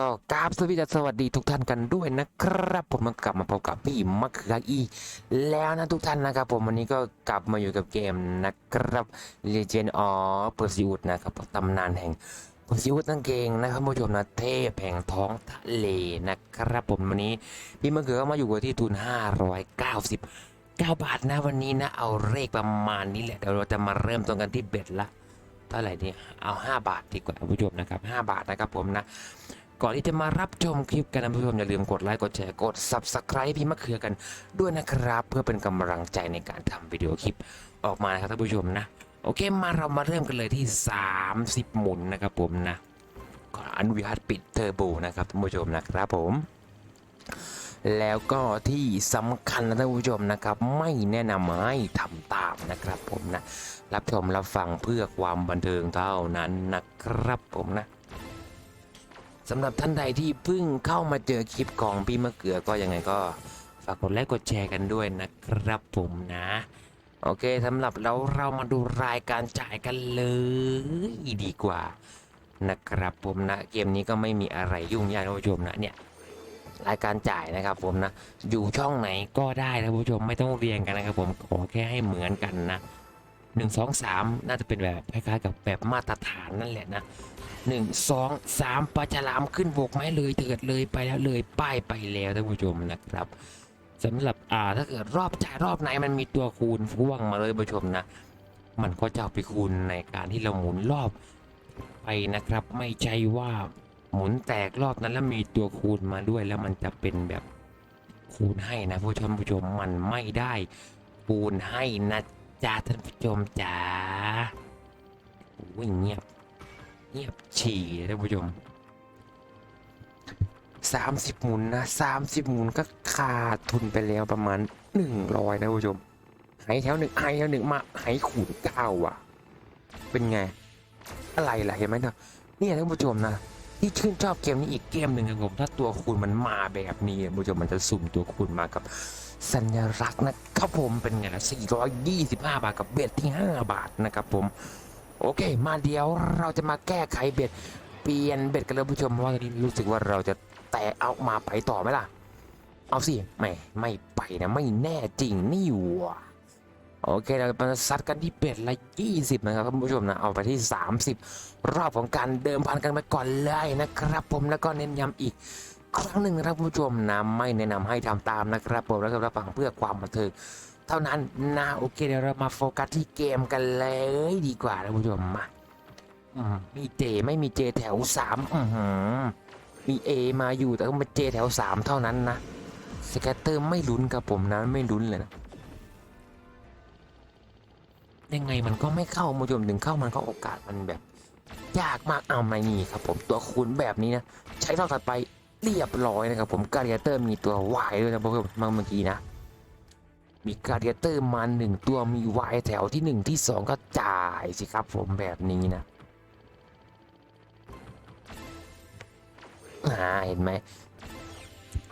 ก็กราบสวัสดีสวัสดีทุกท่านกันด้วยนะครับ ผมมากลับมาพบกับพี่มะเขืออีแล้วนะทุกท่านนะครับ ผมวันนี้ก็กลับมาอยู่กับเกมนะครับ Legend of Pursuit นะครับตำนานแห่ง Pursuit นั่นเองนะครับผู้ชมนะเทพแห่งท้องทะเลนะครับ ผมวันนี้พี่มะเขือก็มาอยู่ที่ทุน 590 9 บาทนะวันนี้นะเอาเลขประมาณนี้แหละเดี๋ยวเราจะมาเริ่มต้นกันที่เบ็ดละเท่าไหร่ดีเอา 5 บาทดีกว่าผู้ชมนะครับ 5 บาทนะครับผมนะ ก่อนที่จะมารับชมคลิปกันนะผู้ชมอย่าลืมกดไลค์กดแชร์กด subscribe พี่มะเขือกันด้วยนะครับ เพื่อเป็นกำลังใจในการทำวิดีโอคลิปออกมานะครับท่านผู้ชมนะ โอเคมาเรามาเริ่มกันเลยที่ 30 หมุนนะครับผมนะขออนุญาตปิดเทอร์โบนะครับท่านผู้ชมนะครับผม แล้วก็ที่สำคัญนะท่านผู้ชมนะครับ ไม่แนะนำให้ทำตามนะครับผมนะ รับชมรับฟังเพื่อความบันเทิงเท่านั้นนะครับผมนะ สำหรับท่านใดที่เพิ่งเข้ามาเจอคลิปของพี่มะเขือก็ยังไงก็ฝากกดไลค์กดแชร์กันด้วยนะครับผมนะ โอเคสำหรับเราเรามาดูรายการจ่ายกันเลยดีกว่านะครับผมนะเกมนี้ก็ไม่มีอะไรยุ่งยากนผู้ชมนะเนี่ยรายการจ่ายนะครับผมนะอยู่ช่องไหนก็ได้นผู้ชมไม่ต้องเรียงกันนะครับผมขอแค่ให้เหมือนกันนะ หนึ่งสองสามน่าจะเป็นแบบคล้ายๆกับแบบมาตรฐานนั่นแหละนะหนึ่งสองสามปลาฉลามขึ้นบกไม้เลยเถิดเลยไปแล้วเลยป้ายไปแล้วท่านผู้ชมนะครับสำหรับอ่าถ้าเกิดรอบจ่ายรอบไหนมันมีตัวคูณพ่วงมาเลยผู้ชมนะ มันก็จะเอาไปคูณในการที่เราหมุนรอบไปนะครับ ไม่ใช่ว่าหมุนแตกรอบนั้นแล้วมีตัวคูณมาด้วยแล้วมันจะเป็นแบบคูณให้นะผู้ชมผู้ชมมันไม่ได้คูณให้นะ จ๊ะท่านผู้ชมจ๋าโอ้ยเงียบ เงียบฉี่ท่านผู้ชมสามสิบหมุนนะสามสิบหมุนก็ขาดทุนไปแล้วประมาณหนึ่งร้อยนะผู้ชมหายแถวหนึ่งหายแถวหนึ่งมาหายขูดเก้าอะ เป็นไง อะไรล่ะเห็นไหมนะเนี่ยท่านผู้ชมนะที่ชื่นชอบเกมนี้อีกเกมหนึ่งครับผมถ้าตัวคูณมันมาแบบนี้ท่านผู้ชมมันจะสุ่มตัวคูณมากับ สัญลักษณ์นะครับผมเป็นไงล่ะ425 บาทกับเบ็ดที่ 5 บาทนะครับผม โอเค มาเดี๋ยวเราจะมาแก้ไขเบ็ดเปลี่ยนเบ็ดกันเลยผู้ชมเพราะว่าตอนนี้รู้สึกว่าเราจะแตะเอามาไปต่อไหมล่ะ เอาสิไม่ไม่ไปนะไม่แน่จริงนี่หว่ะโอเคเรามาซัดกันที่เบ็ดละ20นะครับท่านผู้ชมนะเอาไปที่ 30 รอบของการเดิมพันกันไปก่อนเลยนะครับ ผมแล้วก็เน้นย้ำอีก ครั้งหนึ่งนะครับคุณผู้ชมนะไม่แนะนำให้ทำตามนะครับผมแล้วก็รับฟังเพื่อความบันเทิงเท่านั้นนะโอเคเดี๋ยวเรามาโฟกัสที่เกมกันเลยดีกว่านะคุณผู้ชมมาอืมีเจไม่มีเจแถวสามมีเอมาอยู่แต่ก็มาเจแถวสามเท่านั้นนะสแกตเตอร์ไม่ลุ้นกับผมนะไม่ลุ้นเลยนะยังไงมันก็ไม่เข้าคุณผู้ชมถึงเข้ามันก็โอกาสมันแบบ ยากมากเอาไม่มีครับผมตัวคูณแบบนี้นะ ใช้รอบถัดไป เรียบร้อยนะครับผมการเตอร์มีตัววายด้วยนะเพื่อนๆเมื่อกี้นะ มีการเดเตอร์มาหนึ่งตัวมีวายแถวที่หนึ่งที่สองก็จ่ายสิครับผมแบบนี้นะอ่าเห็นไหม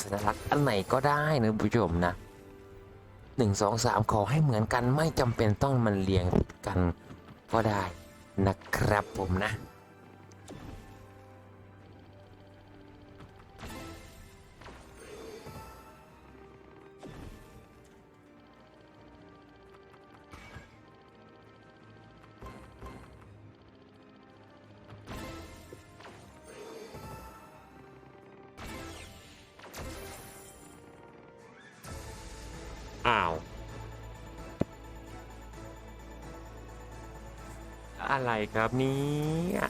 สัญลักษณ์อันไหนก็ได้นะผู้ชมนะหนึ่งสองสามขอให้เหมือนกันไม่จำเป็นต้องมันเรียงกันก็ได้นะครับผมนะ อะไรครับเนี่ย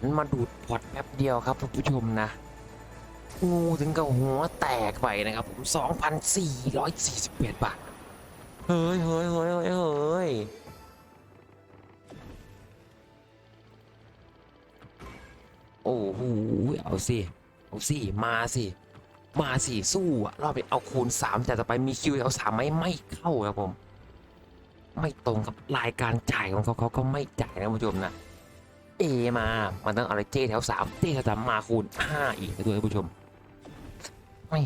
มันมาดูดพอดแป๊บเดียวครับท่านผู้ชมนะ งูถึงกับหัวแตกไปนะครับผม 2,448บาท เฮ้ยเฮ้ยเฮ้ยเฮ้ยเฮ้ยโอ้โหเอาสิ เอาสิ มาสิ มาสิ สู้อะรอบไปเอาคูณสามแต่ต่อไปมีคิวเอาสามไม่ไม่เข้าครับผม ไม่ตรงกับรายการจ่ายของเขาเขาก็ไม่จ่ายนะคุณผู้ชมนะเอมามันต้องอะไรเจแถวสามเจแถวสามมาคูณห้าอีกนะด้วยท่านผู้ชมไม่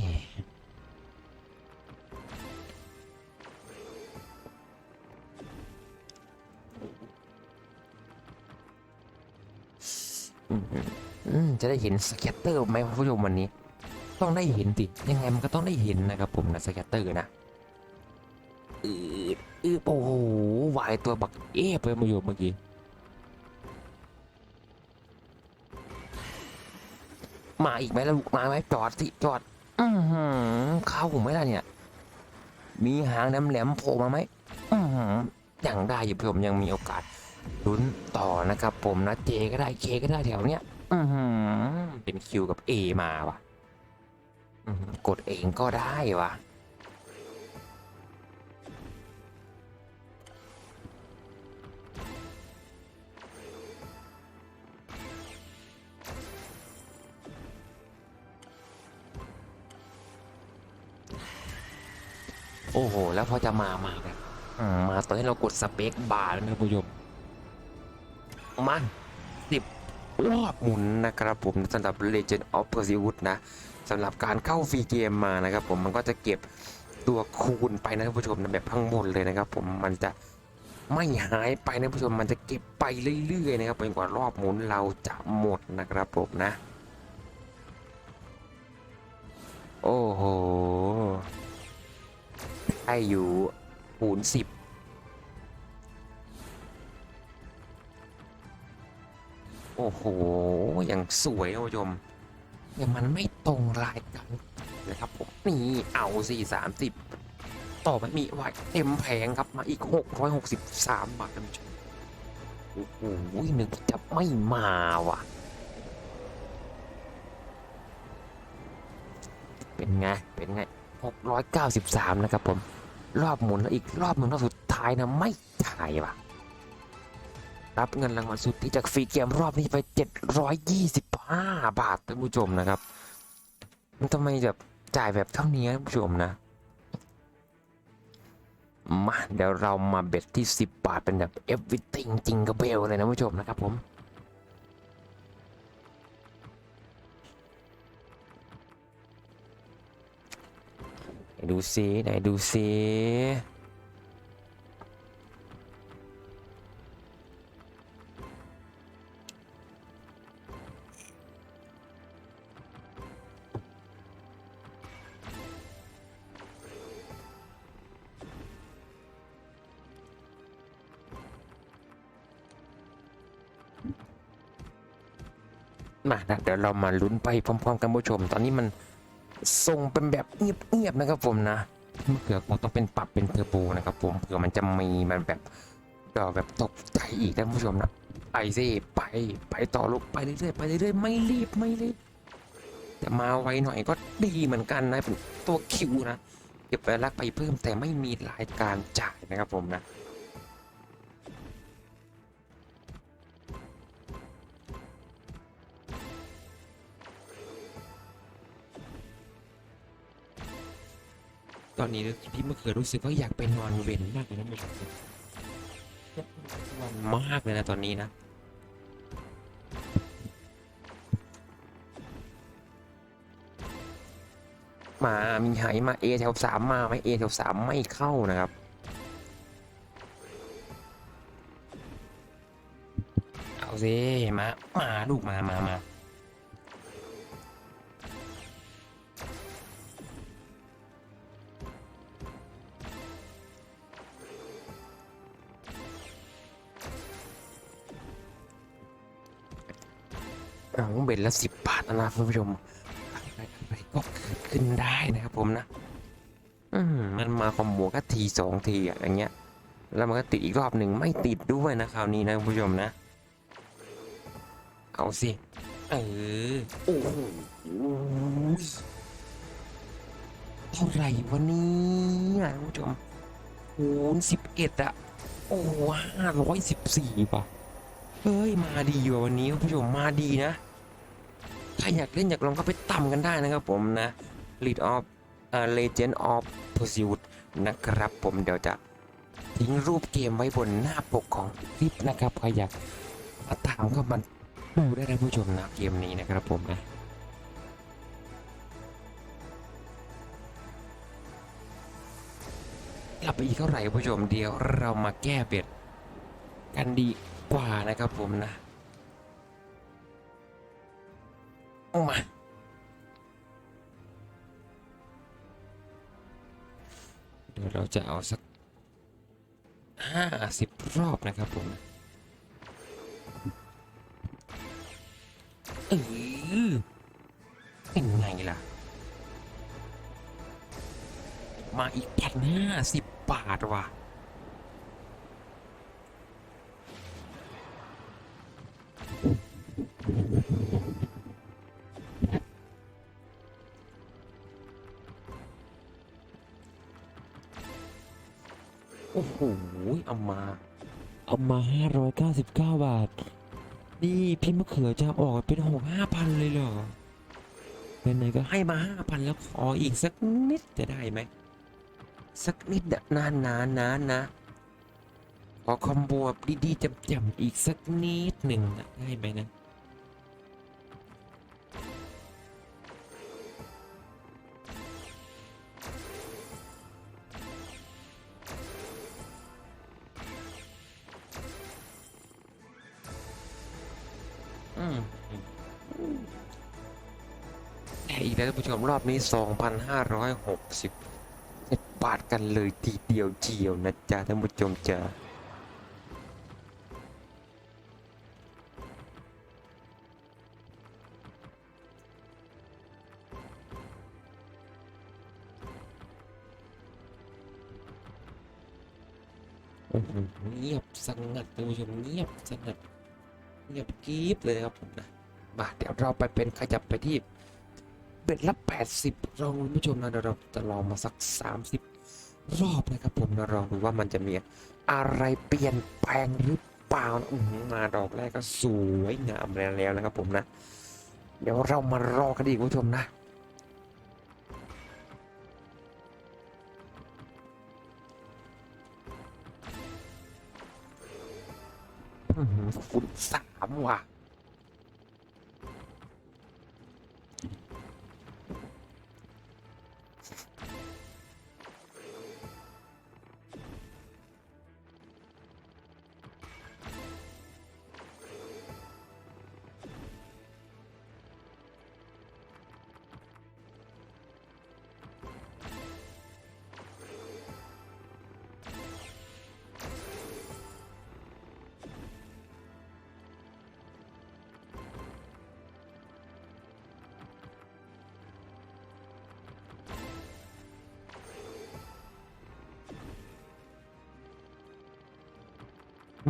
จะได้เห็นสเก็ตเตอร์ไหมคุณผู้ชมวันนี้ ต้องได้เห็นสิยังไงมันก็ต้องได้เห็นนะครับผมนะสเก็ตเตอร์นะอืด อืดโอ้โหวายตัวบักเอฟเลยมาอยู่เมื่อกี้มาอีกไหมล่ะลูกมาไหมจอดสิจอด อือหือเข้าไหมล่ะเนี่ย มีหางน้ำแหลมโผล่มาไหมอือหือยังได้อยู่ผมยังมีโอกาสลุ้นต่อนะครับผมนะเจก็ได้เคก็ได้แถวเนี้ยอือหือเป็นคิวกับเอมาว่ะกดเองก็ได้ว่ะ โอ้โห แล้วพอจะมามาแบบอืมมาตอนที่เรากดสเปคบาร์แล้วนะคุณผู้ชมมันสิบรอบหมุนนะครับผมสำหรับ Legend of Perseus นะสำหรับการเข้าฟรีเกมมานะครับผมมันก็จะเก็บตัวคูณไปนะคุณผู้ชมนะแบบทั้งหมดเลยนะครับ ผมมันจะไม่หายไปนะคุณผู้ชมมันจะเก็บไปเรื่อยๆนะครับจนกว่ารอบหมุนเราจะหมดนะครับผมนะ โอ้โห ได้อยู่คูณสิบโอ้โหอย่างสวยคุณผู้ชมแต่มันไม่ตรงรายกันเลยครับผมนี่เอาสี่สามสิบต่อไปมีไว้เต็มแผงครับมาอีกหกร้อยหกสิบสามบาทท่านผู้ชมโอ้โหนึกจะไม่มาว่ะ เป็นไง เป็นไง 693 นะครับผม รอบหมุนแล้วอีกรอบหนึ่งรอบสุดท้ายนะ ไม่จ่ายว่ะ รับเงินรางวัลสุดที่จากฟรีเกมรอบนี้ไป 725 บาทท่านผู้ชมนะครับ มันทำไมแบบจ่ายแบบเท่านี้ท่านผู้ชมนะ มาเดี๋ยวเรามาเบ็ดที่ 10 บาทเป็นแบบ everything จริงกับเบลเลยนะผู้ชมนะครับผม ดูซิไหนดูซิมานะเดี๋ยวเรามาลุ้นไปพร้อมๆ กันผู้ชม ตอนนี้มัน ส่งเป็นแบบเงียบๆนะครับผมนะมะเขือคงต้องเป็นปรับเป็นเทอร์โบนะครับผมเผื่อมันจะมีมันแบบดอแบบตกใจอีกท่านผู้ชมนะไปสิไปไปต่อลูกไปเรื่อยๆไปเรื่อยๆไม่รีบไม่รีบแต่มาไวหน่อยก็ดีเหมือนกันนะเป็นตัวคิวนะเก็บไปรักไปเพิ่มแต่ไม่มีรายการจ่ายนะครับผมนะ อนนี้พี่มะเขือรู้สึกว่าอยากไปนอนเวนมากเลยนะม่ใช่วันมากเลยนะตอนนี้นะมามีไหมาเอแถวสามมาไหมเอแถวสามไม่เข้านะครับเอาสิมามาลูกมามามา เอาเบ็ดละสิบบาทนะคุณผู้ชมอะไรอะไรก็เกิดขึ้นได้นะครับผมนะอืมมันมาคอมโบก็ทีสองทีอะอย่างเงี้ย แล้วมันก็ติดอีกรอบหนึ่งไม่ติดด้วยนะคราวนี้นะคุณผู้ชมนะ เอาสิ เออ โอ้โหเท่าไหร่วะเนี่ยคุณผู้ชมคูณสิบเอ็ดอะโอ้ห้าร้อยสิบสี่ป่ะ เฮ้ยมาดีว่ะวันนี้คุณผู้ชมมาดีนะ ถ้าอยากเล่นอยากลองก็ไปต่ำกันได้นะครับผมนะ Lead of เอ่อ Legend of Pursuit นะครับผมเดี๋ยวจะทิ้งรูปเกมไว้บนหน้าปกของคลิปนะครับใครอยากมาตามก็มาดูได้นะผู้ชมนะเกมนี้นะครับผมนะกลับไปอีกเท่าไหร่ผู้ชมเดียวเรามาแก้เบ็ดกันดี กว่านะครับผมนะมาเดี๋ยวเราจะเอาสักห้าสิบรอบนะครับผมเออเป็นไงล่ะ มาอีกพันห้าสิบบาทว่ะ โอ้โหเอามา เอามาห้าร้อยเก้าสิบเก้าบาท นี่พี่มะเขือจะออกเป็นหกห้าพันเลยเหรอไหนๆก็ให้มาห้าพันแล้วขออีกสักนิดจะได้ไหม สักนิดอะนานนานนานะขอคอมบแบดีๆจำๆอีกสักนิดหนึ่งอะได้ไหมนะ ท่านผู้ชมรอบนี้ 2,560บาทกันเลยทีเดียวเจียวนะจ๊ะท่านผู้ชมจ้ะเงียบสงัดท่านผู้ชมเงียบสงัดเงียบกริบเลยครับผมนะมาเดี๋ยวเราไปเป็นขยับไปที่ เบ็ดละ80ลองคุณผู้ชมนะเดี๋ยวเราจะลองมาสัก 30 รอบนะครับผมนะลองดูว่ามันจะมีอะไรเปลี่ยนแปลงหรือเปล่านะอื้อหือมาดอกแรกก็สวยงามแล้วนะครับผมนะ เดี๋ยวเรามารอกันอีกคุณผู้ชมนะอื้อหือคูณสามว่ะ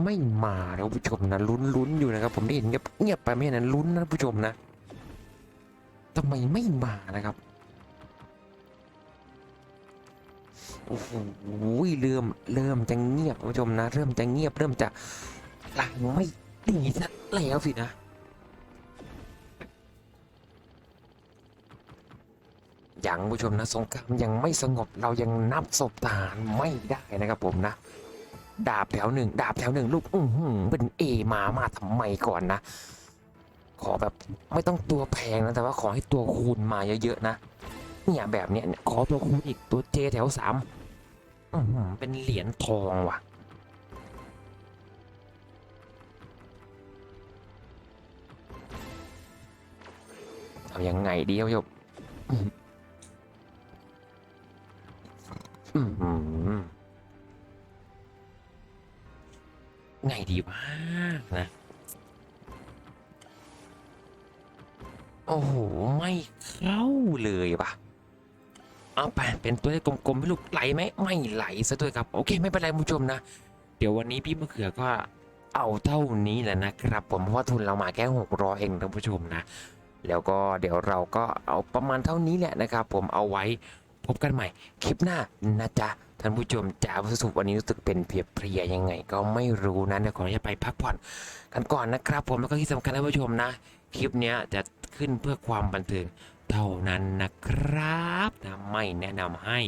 ไม่มาแล้วผู้ชมนะลุ้นลุ้นอยู่นะครับ ผมได้เห็นเงียบเงียบไปไม่นั้นลุ้นนะผู้ชมนะทำไมไม่มานะครับโอ้โหเริ่มเริ่มจะเงียบผู้ชมนะ เริ่มจะเงียบเริ่มจะหลังไม่ดีสักแล้วสินะยังผู้ชมนะสงครามยังไม่สงบเรายังนับศพทหารไม่ได้นะครับผมนะ ดาบแถวหนึ่งดาบแถวหนึ่งลูกอือหือเป็นเอมามาทำไมก่อนนะ ขอแบบไม่ต้องตัวแพงนะแต่ว่าขอให้ตัวคูณมาเยอะๆนะเนี่ยแบบเนี้ยขอตัวคูณอีกตัวเจแถวสามอือหือเป็นเหรียญทองว่ะเอายังไงดีครับโยมอือ ไงดีวะนะ โอ้โห ไม่เข้าเลยวะเอาไปเป็นตัวเลขกลมๆให้ลูกไหลไหมไม่ไหลซะด้วยครับ โอเค ไม่เป็นไรคุณผู้ชมนะ เดี๋ยววันนี้พี่มะเขือก็เอาเท่านี้แหละนะครับ ผมเพราะว่าทุนเรามาแค่หกร้อยเองท่านผู้ชมนะ แล้วก็เดี๋ยวเราก็เอาประมาณเท่านี้แหละนะครับ ผมเอาไว้พบกันใหม่คลิปหน้านะจ๊ะ ท่านผู้ชมจ๋าสดุวันนี้รู้สึกเป็นเพลียๆยังไง ก็ไม่รู้นะเดี๋ยวขออนุญาตไปพักผ่อนกันก่อนนะครับ ผมแล้วก็ที่สำคัญท่านผู้ชมนะ คลิปนี้จะขึ้นเพื่อความบันเทิงเท่านั้นนะครับนะไม่แนะนำให้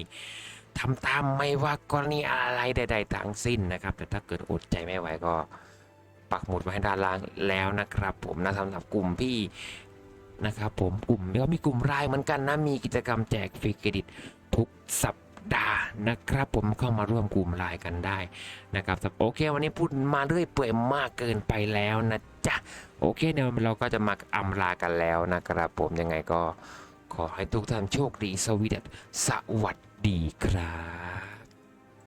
ทำตามไม่ว่ากรณีอะไรใด ๆทั้งสิ้นนะครับ แต่ถ้าเกิดอดใจไม่ไหวก็ปักหมุดไว้ให้ด้านล่างแล้วนะครับ ผมนะสำหรับกลุ่มพี่นะครับผมกลุ่มแล้วมีกลุ่มรายเหมือนกันนะมีกิจกรรมแจกฟรีเครดิตทุกสัป ดาห์นะครับผมเข้ามาร่วมกลุ่มไลน์กันได้นะครับโอเค วันนี้พูดมาเรื่อยเปื่อยมากเกินไปแล้วนะจ๊ะโอเคเดี๋ยวเราก็จะมาอำลากันแล้วนะครับผมยังไงก็ขอให้ทุกท่านโชคดีสวีดัสสวัสดีครับ